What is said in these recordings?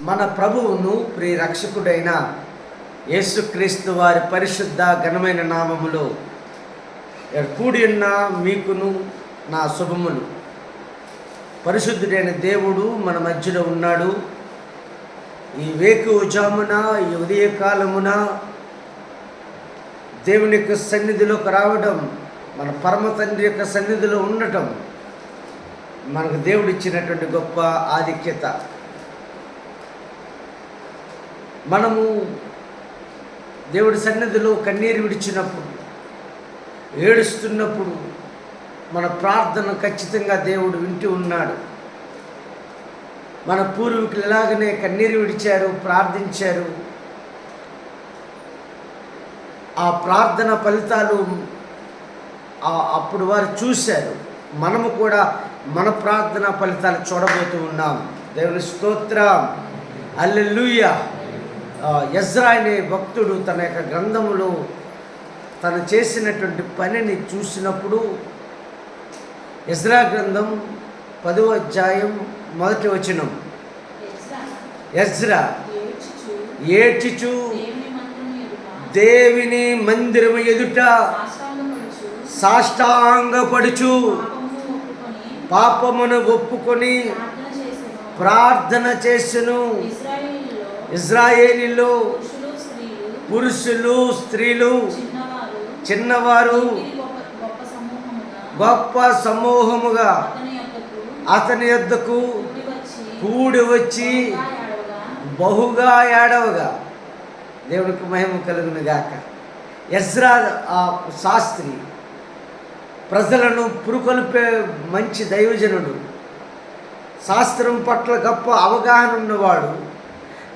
మన ప్రభువును ప్రియ రక్షకుడైన యేసుక్రీస్తు వారి పరిశుద్ధ ఘనమైన నామములో కూడి ఉన్న మీకును నా శుభములు. పరిశుద్ధుడైన దేవుడు మన మధ్యలో ఉన్నాడు. ఈ వేకు ఉజామున ఈ ఉదయకాలమున దేవుని యొక్క సన్నిధిలోకి రావడం మన పరమ తండ్రి యొక్క సన్నిధిలో ఉండటం మనకు దేవుడిచ్చినటువంటి గొప్ప ఆధిక్యత. మనము దేవుడి సన్నిధిలో కన్నీరు విడిచినప్పుడు ఏడుస్తున్నప్పుడు మన ప్రార్థన ఖచ్చితంగా దేవుడు వింటూ ఉన్నాడు. మన పూర్వీకులు ఎలాగనే కన్నీరు విడిచారు ప్రార్థించారు. ఆ ప్రార్థన ఫలితాలు అప్పుడు వారు చూశారు. మనము కూడా మన ప్రార్థన ఫలితాలు చూడబోతూ ఉన్నాం. దేవుని స్తోత్రం. అల్లెలుయ్యా యజ్రా అనే భక్తుడు తన యొక్క గ్రంథములో తను చేసినటువంటి పనిని చూసినప్పుడు యజ్రా గ్రంథం పదవ అధ్యాయం మొదటి వచనం. యజ్రా ఏడ్చిచు దేవిని మందిరము ఎదుట సాష్టాంగపడుచు పాపమును ఒప్పుకొని ప్రార్థన చేసును. ఇజ్రాయేలీలో పురుషులు స్త్రీలు చిన్నవారు గొప్ప సమూహముగా. అతని యొద్దకు కూడి వచ్చి బహుగా ఏడవగా. దేవునికి మహిమ కలుగును గాక. ఎజ్రా ఆ శాస్త్రి ప్రజలను పురుకొల్పే మంచి దైవజనుడు. శాస్త్రం పట్ల గొప్ప అవగాహన ఉన్నవాడు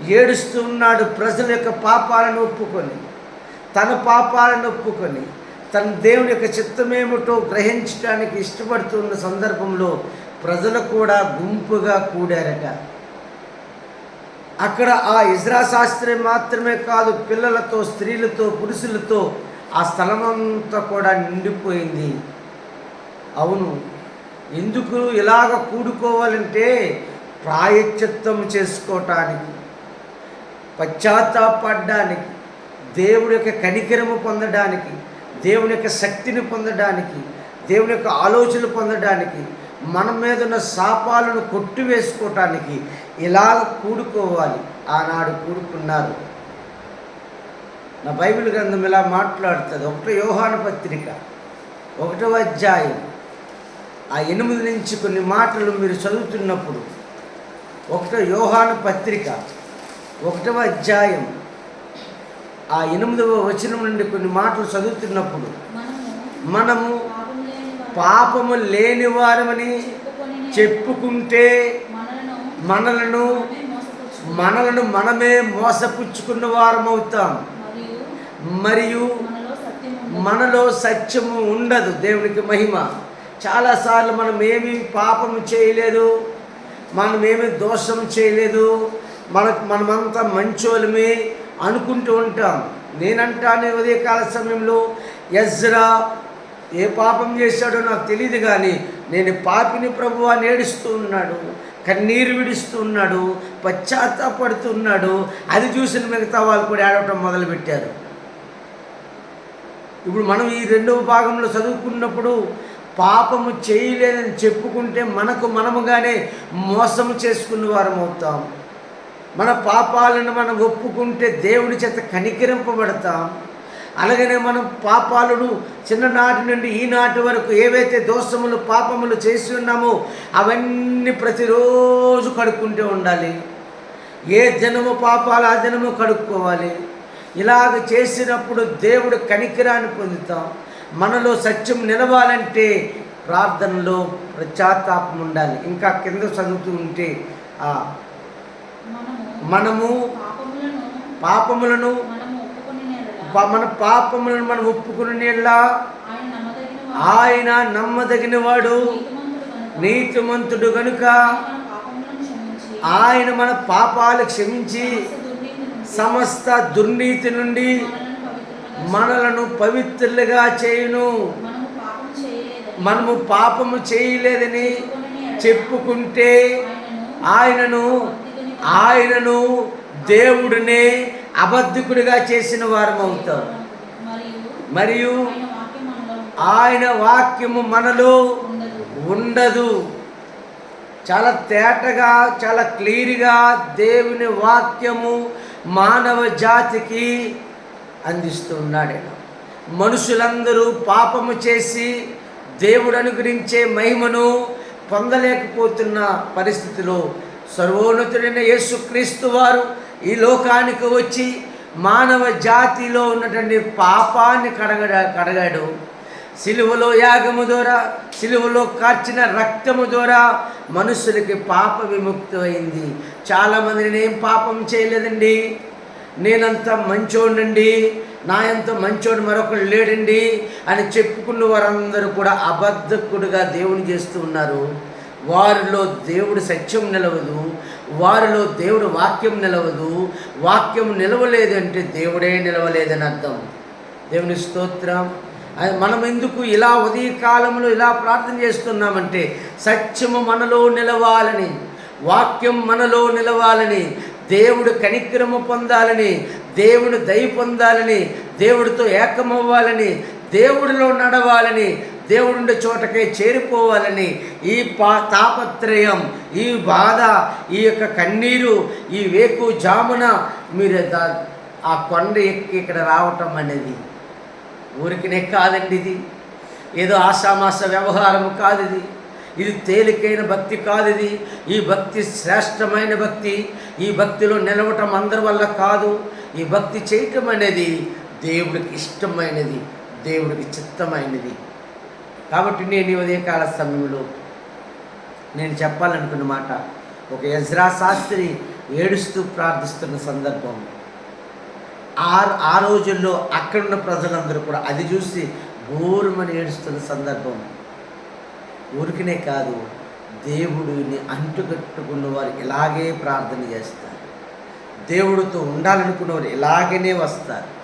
ఏడుస్తున్నాడు ప్రజల యొక్క పాపాలను ఒప్పుకొని తన పాపాలను ఒప్పుకొని తన దేవుని యొక్క చిత్తమేమిటో గ్రహించడానికి ఇష్టపడుతున్న సందర్భంలో ప్రజలు కూడా గుంపుగా కూడారట. అక్కడ ఆ ఇజ్రా శాస్త్రి మాత్రమే కాదు పిల్లలతో స్త్రీలతో పురుషులతో ఆ స్థలమంతా కూడా నిండిపోయింది. అవును ఎందుకు ఇలాగ కూడుకోవాలంటే ప్రాయశ్చిత్తం చేసుకోవటానికి పశ్చాత్తాపడడానికి దేవుడి యొక్క కనికరము పొందడానికి దేవుని యొక్క శక్తిని పొందడానికి దేవుని యొక్క ఆలోచనలు పొందడానికి మన మీద ఉన్న శాపాలను కొట్టివేసుకోవటానికి ఇలా కూడుకోవాలి. ఆనాడు కూడుకున్నారు. నా బైబిల్ గ్రంథం ఇలా మాట్లాడుతుంది. ఒకటో యోహాను పత్రిక ఒకటో అధ్యాయం. ఆ ఎనిమిది నుంచి కొన్ని మాటలు మీరు చదువుతున్నప్పుడు ఒకటో యోహాను పత్రిక ఒకటవ అధ్యాయం. ఆ ఎనిమిదవ వచనం నుండి కొన్ని మాటలు చదువుతున్నప్పుడు మనము పాపము లేని వారమని చెప్పుకుంటే మనలను మనలను మనమే మోసపుచ్చుకున్న వారమవుతాం. మరియు మనలో సత్యము ఉండదు. దేవునికి మహిమ. చాలాసార్లు మనం ఏమి పాపము చేయలేదు. మనం ఏమి దోషం చేయలేదు. మనకు మనమంతా మంచోళమే అనుకుంటూ ఉంటాం. నేనంటాను ఉదయకాల సమయంలో యజ్రా ఏ పాపం చేశాడో నాకు తెలియదు కానీ నేను పాపిని ప్రభు అని ఏడుస్తూ ఉన్నాడు కన్నీరు విడుస్తూ ఉన్నాడు పశ్చాత్తాపడుతున్నాడు అది చూసిన మిగతా వాళ్ళు కూడా ఏడవటం మొదలుపెట్టారు. ఇప్పుడు మనం ఈ రెండవ భాగంలో చదువుకున్నప్పుడు పాపము చేయలేదని చెప్పుకుంటే మనకు మనముగానే మోసము చేసుకున్న వారం అవుతాం మన పాపాలను మనం ఒప్పుకుంటే దేవుడి చేత కనికరింపబడతాం. అలాగనే మనం పాపాలను చిన్ననాటి నుండి ఈనాటి వరకు ఏవైతే దోషములు పాపములు చేసి ఉన్నామో అవన్నీ ప్రతిరోజు కడుక్కుంటూ ఉండాలి. ఏ జనము పాపాలు ఆ జనము కడుక్కోవాలి. ఇలాగ చేసినప్పుడు దేవుడు కనికిరాన్ని పొందుతాం. మనలో సత్యం నిలవాలంటే ప్రార్థనలో ప్రత్యాతాపం ఉండాలి. ఇంకా కింద చదువుతూ ఉంటే ఆ మనము పాపములను మన పాపములను మనం ఒప్పుకునేలా ఆయన నమ్మదగిన వాడు నీతిమంతుడు గనుక. ఆయన మన పాపాలు క్షమించి సమస్త దుర్నీతి నుండి మనలను పవిత్రులుగా చేయును. మనము పాపము చేయలేదని చెప్పుకుంటే ఆయనను ఆయనను దేవుడినే అబద్ధికుడిగా చేసిన వారం అవుతాం మరియు ఆయన వాక్యము మనలో ఉండదు. చాలా తేటగా చాలా క్లియర్గా దేవుని వాక్యము మానవ జాతికి అందిస్తున్నాడు మనుషులందరూ పాపము చేసి దేవుడు అనుగ్రహించే మహిమను పొందలేకపోతున్న పరిస్థితిలో సర్వోన్నతుడైన యేసుక్రీస్తు వారు ఈ లోకానికి వచ్చి మానవ జాతిలో ఉన్నటువంటి పాపాన్ని కడగ కడగాడు. సిలువలో యాగము ద్వారా సిలువలో కార్చిన రక్తము ద్వారా మనుషులకి పాప విముక్తి అయింది. చాలామంది నేనేం పాపం చేయలేదండి. నేనంత మంచోడండి నా ఎంత మంచోడు మరొకడు లేడండి అని చెప్పుకున్న వారందరూ కూడా అబద్ధకుడుగా దేవుని చేస్తూ ఉన్నారు. వారిలో దేవుడు సత్యం నిలవదు వారిలో దేవుడు వాక్యం నిలవదు వాక్యం నిలవలేదంటే దేవుడే నిలవలేదని అర్థం. దేవుని స్తోత్రం. అది మనం ఎందుకు ఇలా ఉదయ కాలంలో ఇలా ప్రార్థన చేస్తున్నామంటే సత్యము మనలో నిలవాలని వాక్యం మనలో నిలవాలని దేవుడు కనిక్రమ పొందాలని దేవుడు దయ పొందాలని దేవుడితో ఏకమవ్వాలని దేవుడిలో నడవాలని దేవుడుండే చోటకే చేరిపోవాలని ఈ పా తాపత్రయం ఈ బాధ ఈ యొక్క కన్నీరు ఈ వేకు జామున మీరు ఆ కొండ ఎక్కి ఇక్కడ రావటం అనేది ఊరికినే కాదండి ఇది. ఏదో ఆషామాస వ్యవహారం కాదు ఇది ఇది తేలికైన భక్తి కాదు ఇది ఈ భక్తి శ్రేష్టమైన భక్తి. ఈ భక్తిలో నిలవటం అందరి వల్ల కాదు. ఈ భక్తి చేయటం అనేది దేవుడికి ఇష్టమైనది. దేవుడికి చిత్తమైనది. కాబట్టి నేను ఉదయకాల సమయంలో నేను చెప్పాలనుకున్న మాట ఒక యజ్రా శాస్త్రి ఏడుస్తూ ప్రార్థిస్తున్న సందర్భం. ఆ ఆ రోజుల్లో అక్కడున్న ప్రజలందరూ కూడా అది చూసి ఘోరమని ఏడుస్తున్న సందర్భం. ఊరికనే కాదు దేవుడిని అంటుకట్టుకున్న వారు ఇలాగే ప్రార్థన చేస్తారు. దేవుడితో ఉండాలనుకున్న వారు ఇలాగనే వస్తారు.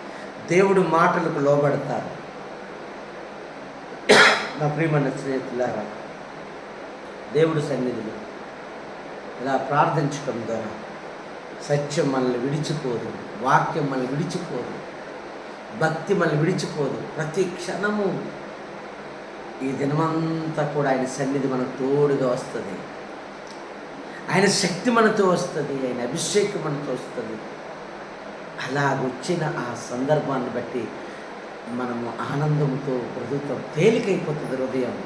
దేవుడు మాటలకు లోబడతారు. నా ప్రియమైన స్నేహితులారా దేవుడు సన్నిధిలో ఇలా ప్రార్థించడం ద్వారా సత్యం మనల్ని విడిచిపోదు వాక్యం మనల్ని విడిచిపోదు భక్తి మనల్ని విడిచిపోదు. ప్రతి క్షణము ఈ దినమంతా కూడా ఆయన సన్నిధి మనకు తోడుగా వస్తుంది. ఆయన శక్తి మనతో వస్తుంది ఆయన అభిషేకం మనతో వస్తుంది. అలా వచ్చిన ఆ సందర్భాన్ని బట్టి మనము ఆనందంతో హృదయం తేలికైపోతుంది హృదయం.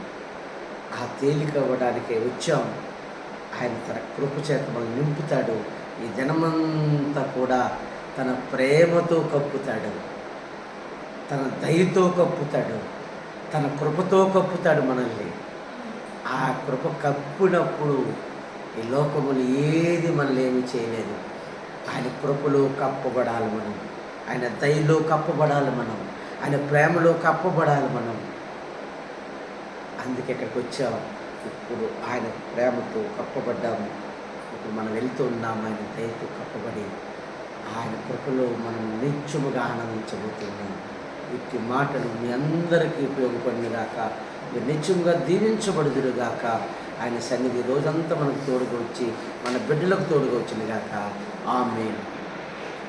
ఆ తేలిక అవ్వడానికే వచ్చాం ఆయన తన కృపచేత చేత నింపుతాడు. ఈ దినమంతా కూడా తన ప్రేమతో కప్పుతాడు. తన దయతో కప్పుతాడు. తన కృపతో కప్పుతాడు మనల్ని. ఆ కృప కప్పినప్పుడు ఈ లోకములు ఏది మనల్ని ఏమి చేయలేదు. ఆయన కృపలో కప్పబడాలి మనం. ఆయన దయలో కప్పబడాలి మనం. ఆయన ప్రేమలో కప్పబడాలి మనం. అందుకే ఇక్కడికి వచ్చాం. ఇప్పుడు ఆయన ప్రేమతో కప్పబడ్డాము. ఇప్పుడు మనం వెళ్తూ ఉన్నాము ఆయన దయతో కప్పబడి ఆయన కృపలో మనం నిత్యముగా ఆనందించబోతున్నాం. ఇట్టి మాటలు మీ అందరికీ ఉపయోగపడినగాక మీరు నిత్యముగా దీవించబడుదురుగాక ఆయన సన్నిధి రోజంతా మనకు తోడుగా వచ్చి మన బిడ్డలకు తోడుగా వచ్చినగాక. ఆమె